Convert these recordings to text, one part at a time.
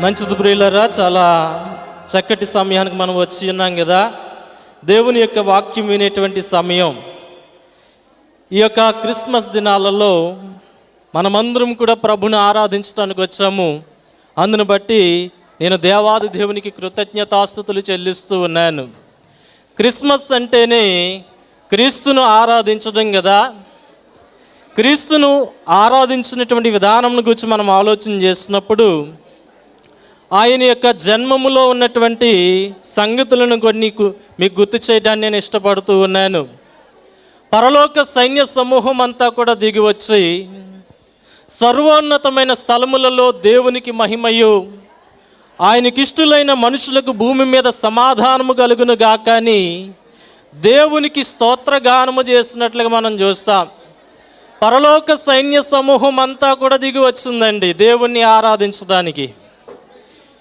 మంచిది ప్రియులరా చాలా చక్కటి సమయానికి మనం వచ్చి ఉన్నాం కదా. దేవుని యొక్క వాక్యం వినేటువంటి సమయం. ఈ యొక్క క్రిస్మస్ దినాలలో మనమందరం కూడా ప్రభుని ఆరాధించడానికి వచ్చాము. అందును బట్టి నేను దేవాది దేవునికి కృతజ్ఞతాస్థుతులు చెల్లిస్తూ ఉన్నాను. క్రిస్మస్ అంటేనే క్రీస్తును ఆరాధించడం కదా. క్రీస్తును ఆరాధించినటువంటి విధానం గురించి మనం ఆలోచన చేసినప్పుడు ఆయన యొక్క జన్మములో ఉన్నటువంటి సంగతులను కొన్ని మీకు గుర్తు చేయడానికి నేను ఇష్టపడుతూ ఉన్నాను. పరలోక సైన్య సమూహం అంతా కూడా దిగి వచ్చి సర్వోన్నతమైన స్థలములలో దేవునికి మహిమయు. ఆయనకిష్టులైన మనుషులకు భూమి మీద సమాధానము కలుగును గాకని దేవునికి స్తోత్రగానము చేసినట్లుగా మనం చూస్తాం. పరలోక సైన్య సమూహం అంతా కూడా దిగి వచ్చిందండి దేవుణ్ణి ఆరాధించడానికి.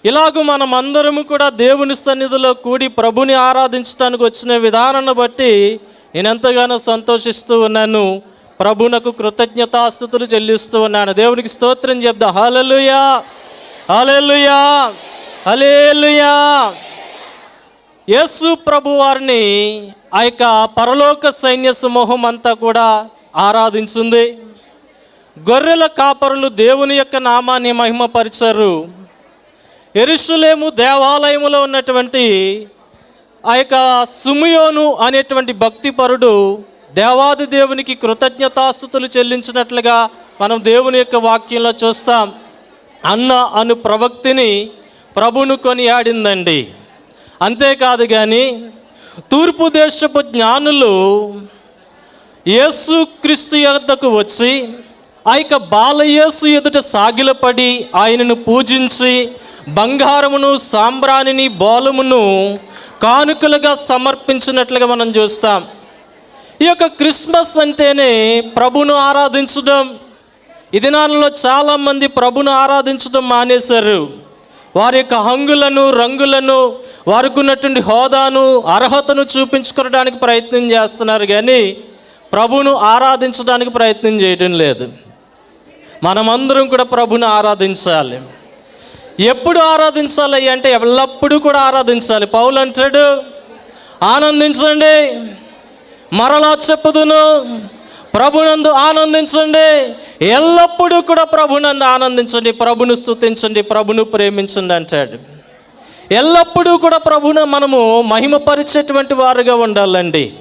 ఇలాగూ మనం అందరము కూడా దేవుని సన్నిధిలో కూడి ప్రభుని ఆరాధించడానికి వచ్చిన విధానాన్ని బట్టి నేను ఎంతగానో సంతోషిస్తూ ఉన్నాను. ప్రభునకు కృతజ్ఞతాస్థుతులు చెల్లిస్తూ ఉన్నాను. దేవునికి స్తోత్రం చెప్దా హలలుయా హలలుయా హలేలుయా యేసు ప్రభు వారిని ఆ యొక్క పరలోక సైన్య సమూహం అంతా కూడా ఆరాధించింది. గొర్రెల కాపరులు దేవుని యొక్క నామాన్ని మహిమపరిచారు. ఎరుషులేము దేవాలయములో ఉన్నటువంటి ఆ యొక్క సుమియోను అనేటువంటి భక్తిపరుడు దేవాది దేవునికి కృతజ్ఞతాస్థుతులు చెల్లించినట్లుగా మనం దేవుని యొక్క వాక్యంలో చూస్తాం. అన్న అను ప్రవక్తిని ప్రభును కొనియాడిందండి. అంతేకాదు కానీ తూర్పు దేశపు జ్ఞానులు యేసు క్రీస్తు యొద్దకు వచ్చి ఆ యొక్క బాలయేసు ఎదుట సాగిలపడి ఆయనను పూజించి బంగారమును సాంబ్రాణిని బోలమును కానుకలుగా సమర్పించినట్లుగా మనం చూస్తాం. ఈ యొక్క క్రిస్మస్ అంటేనే ప్రభును ఆరాధించడం. ఈ దినాలలో చాలామంది ప్రభును ఆరాధించడం మానేశారు. వారి యొక్క హంగులను రంగులను వారికి ఉన్నటువంటి హోదాను అర్హతను చూపించుకోవడానికి ప్రయత్నం చేస్తున్నారు కానీ ప్రభును ఆరాధించడానికి ప్రయత్నం చేయడం లేదు. మనమందరం కూడా ప్రభుని ఆరాధించాలి. ఎప్పుడు ఆరాధించాలి అంటే ఎల్లప్పుడూ కూడా ఆరాధించాలి. పౌలు అంటాడు ఆనందించండి మరలా చెప్పుదును. ప్రభునందు ఆనందించండి ఎల్లప్పుడూ కూడా ప్రభునందు ఆనందించండి ప్రభును స్తుతించండి ప్రభును ప్రేమించండి అంటాడు. ఎల్లప్పుడూ కూడా ప్రభును మనము మహిమపరిచేటువంటి వారుగా ఉండాలండి.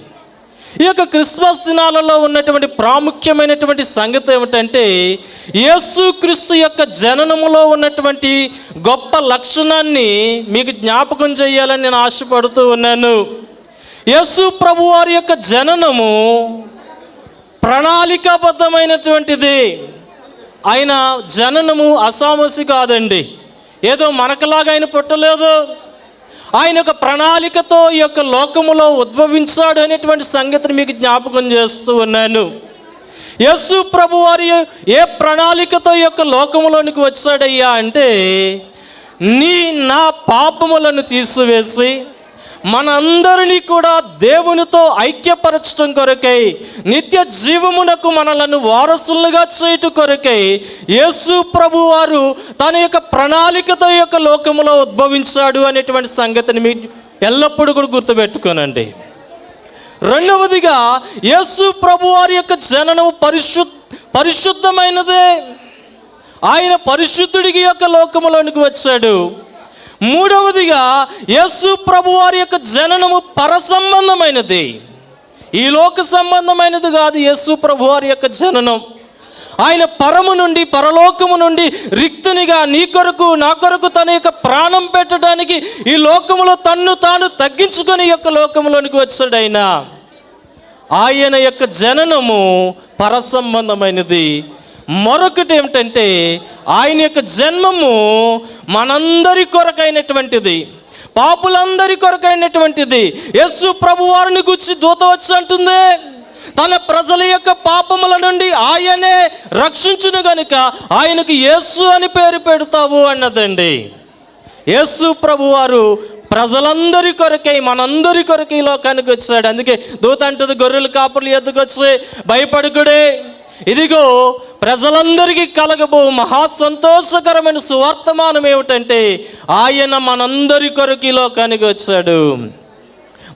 ఈ యొక్క క్రిస్మస్ దినాలలో ఉన్నటువంటి ప్రాముఖ్యమైనటువంటి సంగతి ఏమిటంటే యేసుక్రీస్తు యొక్క జననములో ఉన్నటువంటి గొప్ప లక్షణాన్ని మీకు జ్ఞాపకం చేయాలని నేను ఆశపడుతూ ఉన్నాను. యేసు ప్రభు వారి యొక్క జననము ప్రణాళికాబద్ధమైనటువంటిది. ఆయన జననము అసామసి కాదండి. ఏదో మనకలాగా ఆయన పుట్టలేదు. ఆయన ఒక ప్రణాళికతో ఈ యొక్క లోకములో ఉద్భవించాడు అనేటువంటి సంగతిని మీకు జ్ఞాపకం చేస్తూ ఉన్నాను. యస్సు ప్రభు వారి ఏ ప్రణాళికతో ఈ యొక్క లోకములోనికి వచ్చాడయ్యా అంటే నీ నా పాపములను తీసివేసి మనందరినీ కూడా దేవునితో ఐక్యపరచడం కొరకై నిత్య జీవమునకు మనలను వారసులుగా చేయుట కొరకై యేసు ప్రభు వారు తన యొక్క ప్రణాళికతో యొక్క లోకములో ఉద్భవించాడు అనేటువంటి సంగతిని మీ ఎల్లప్పుడూ కూడా గుర్తుపెట్టుకోనండి. రెండవదిగా యేసు ప్రభు వారి యొక్క జననం పరిశు పరిశుద్ధమైనదే. ఆయన పరిశుద్ధుడికి యొక్క లోకములోనికి వచ్చాడు. మూడవదిగా యేసు ప్రభు వారి యొక్క జననము పరసంబంధమైనది. ఈ లోక సంబంధమైనది కాదు యేసు ప్రభు వారి యొక్క జననం. ఆయన పరము నుండి పరలోకము నుండి రిక్తునిగా నీ కొరకు నా కొరకు తన యొక్క ప్రాణం పెట్టడానికి ఈ లోకములో తన్ను తాను తగ్గించుకొని ఈ యొక్క లోకములోనికి వచ్చాడు ఆయన ఆయన యొక్క జననము పరసంబంధమైనది. మరొకటి ఏమిటంటే ఆయన యొక్క జన్మము మనందరి కొరకైనటువంటిది. పాపులందరి కొరకైనటువంటిది. యస్సు ప్రభు వారిని గుచ్చి దూత వచ్చి అంటుంది తన ప్రజల యొక్క పాపముల నుండి ఆయనే రక్షించును గనుక ఆయనకు యేసు అని పేరు పెడతావు అన్నదండి. యేసు ప్రభు వారు ప్రజలందరి కొరకై మనందరి కొరకై ఈ లోకానికి వచ్చాడు. అందుకే దూత అంటది గొర్రెలు కాపులు ఎద్దుకొచ్చి భయపడుకుడే. ఇదిగో ప్రజలందరికీ కలగబో మహా సంతోషకరమైన సువర్తమానం ఏమిటంటే ఆయన మనందరి కొరకు ఈ లోకానికి వచ్చాడు.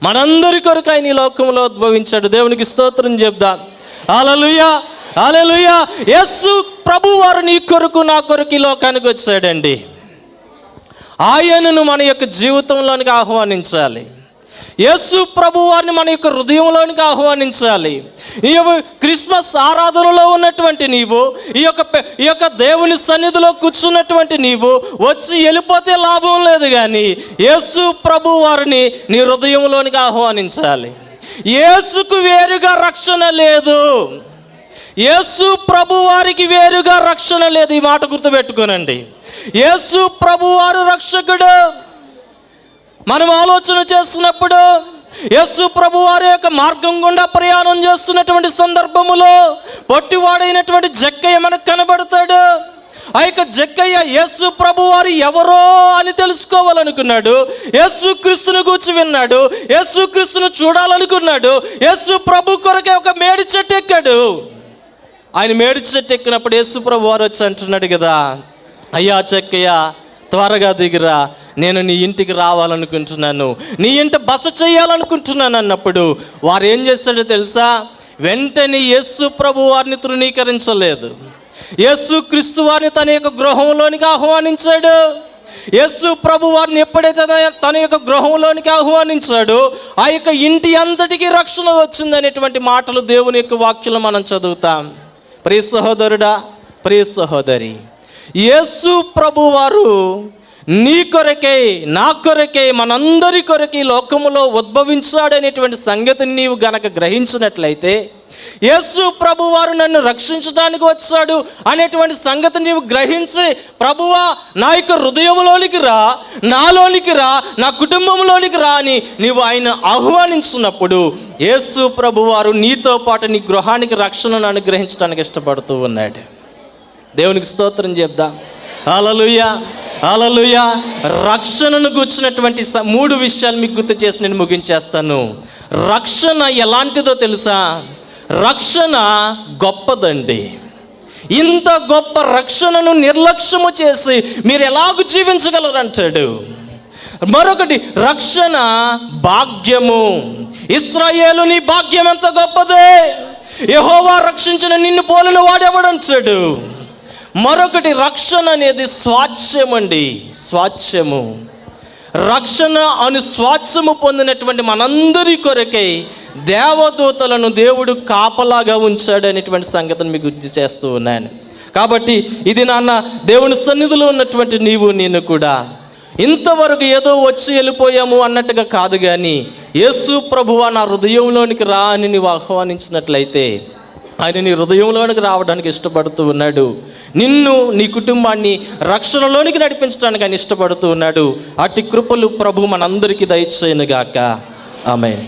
మనందరి కొరకు ఆయన ఈ లోకంలో ఉద్భవించాడు. దేవునికి స్తోత్రం చెప్దాం. అలలుయా అలలుయా యస్సు ప్రభు వారు నీ కొరకు నా కొరకు ఈ లోకానికి వచ్చాడండి. ఆయనను మన యొక్క జీవితంలోనికి ఆహ్వానించాలి. యేసు ప్రభు వారిని మన యొక్క హృదయంలోనికి ఆహ్వానించాలి. ఈ క్రిస్మస్ ఆరాధనలో ఉన్నటువంటి నీవు ఈ యొక్క ఈ యొక్క దేవుని సన్నిధిలో కూర్చున్నటువంటి నీవు వచ్చి వెళ్ళిపోతే లాభం లేదు కానీ యేసు ప్రభు వారిని నీ హృదయంలోనికి ఆహ్వానించాలి. యేసుకు వేరుగా రక్షణ లేదు. యేసు ప్రభు వారికి వేరుగా రక్షణ లేదు. ఈ మాట గుర్తుపెట్టుకోనండి. యేసు ప్రభు వారు రక్షకుడు. మనం ఆలోచన చేస్తున్నప్పుడు యస్సు ప్రభు వారి యొక్క మార్గం గుండా ప్రయాణం చేస్తున్నటువంటి సందర్భములో పొట్టివాడైనటువంటి జక్కయ్య మనకు కనబడతాడు. ఆ యొక్క జక్కయ్య యేసు ప్రభు వారు ఎవరో అని తెలుసుకోవాలనుకున్నాడు. యేసు క్రీస్తుని కూర్చి విన్నాడు. యేసు క్రీస్తును చూడాలనుకున్నాడు. యేసు ప్రభు కొరకే ఒక మేడి చెట్టు ఎక్కాడు. ఆయన మేడి చెట్టు ఎక్కినప్పుడు యేసు ప్రభు వారు వచ్చి అంటున్నాడు కదా అయ్యా చెక్కయ్య త్వరగా దిగిరా నేను నీ ఇంటికి రావాలనుకుంటున్నాను. నీ ఇంట బస చేయాలనుకుంటున్నాను అన్నప్పుడు వారు ఏం చేశాడో తెలుసా? వెంటనే యేసు ప్రభు వారిని తృణీకరించలేదు. యేసు క్రీస్తు వారిని తన యొక్క గృహంలోనికి ఆహ్వానించాడు. యేసు ప్రభు వారిని ఎప్పుడైతే తన- తన యొక్క గృహంలోనికి ఆహ్వానించాడో ఆ యొక్క ఇంటి అంతటికి రక్షణ వచ్చిందనేటువంటి మాటలు దేవుని యొక్క వాక్యలు మనం చదువుతాం. ప్రియ సహోదరుడా ప్రియ సహోదరి యేసు ప్రభు వారు నీ కొరకే నా కొరకే మనందరి కొరకే ఈ లోకములో ఉద్భవించాడనేటువంటి సంగతిని నీవు గనక గ్రహించినట్లయితే యేసు ప్రభువారు నన్ను రక్షించడానికి వచ్చాడు అనేటువంటి సంగతి నీవు గ్రహించి ప్రభువా నా యొక్క హృదయంలోనికి రా నాలోనికి రా నా కుటుంబంలోనికి రా అని నీవు ఆయన ఆహ్వానించినప్పుడు యేసు ప్రభువారు నీతో పాటు నీ గృహానికి రక్షణను అనుగ్రహించడానికి ఇష్టపడుతూ ఉన్నాడు. దేవునికి స్తోత్రం చెప్దాం? అలలుయ అలలుయ రక్షణను గుర్చినటువంటి స- మూడు విషయాలు మీకు గుర్తు చేసి నేను ముగించేస్తాను. రక్షణ ఎలాంటిదో తెలుసా? రక్షణ గొప్పదండి. ఇంత గొప్ప రక్షణను నిర్లక్ష్యము చేసి మీరు ఎలాగూ జీవించగలరంటాడు మరొకటి రక్షణ భాగ్యము. ఇస్రాయేలు నీ భాగ్యం ఎంత గొప్పదే. యహోవా రక్షించిన నిన్ను పోలిన వాడెవడంటాడు మరొకటి రక్షణ అనేది స్వాచ్ఛ్యం అండి స్వాచ్ఛ్యము రక్షణ అను స్వాచ్ఛము పొందినటువంటి మనందరి కొరకై దేవదూతలను దేవుడు కాపలాగా ఉంచాడు అనేటువంటి సంగతిని మీకు గుర్తు చేస్తూ ఉన్నాను. కాబట్టి ఇది నాన్న దేవుని సన్నిధిలో ఉన్నటువంటి నీవు నేను కూడా. ఇంతవరకు ఏదో వచ్చి వెళ్ళిపోయాము అన్నట్టుగా కాదు కానీ యేసు ప్రభువా నా హృదయంలోనికి రా అని నీవు ఆహ్వానించినట్లయితే ఆయన నీ హృదయంలోనికి రావడానికి ఇష్టపడుతూ ఉన్నాడు. నిన్ను నీ కుటుంబాన్ని రక్షణలోనికి నడిపించడానికి ఆయన ఇష్టపడుతూ ఉన్నాడు. అటు కృపలు ప్రభు మనందరికీ దయచేయనుగాక. ఆమె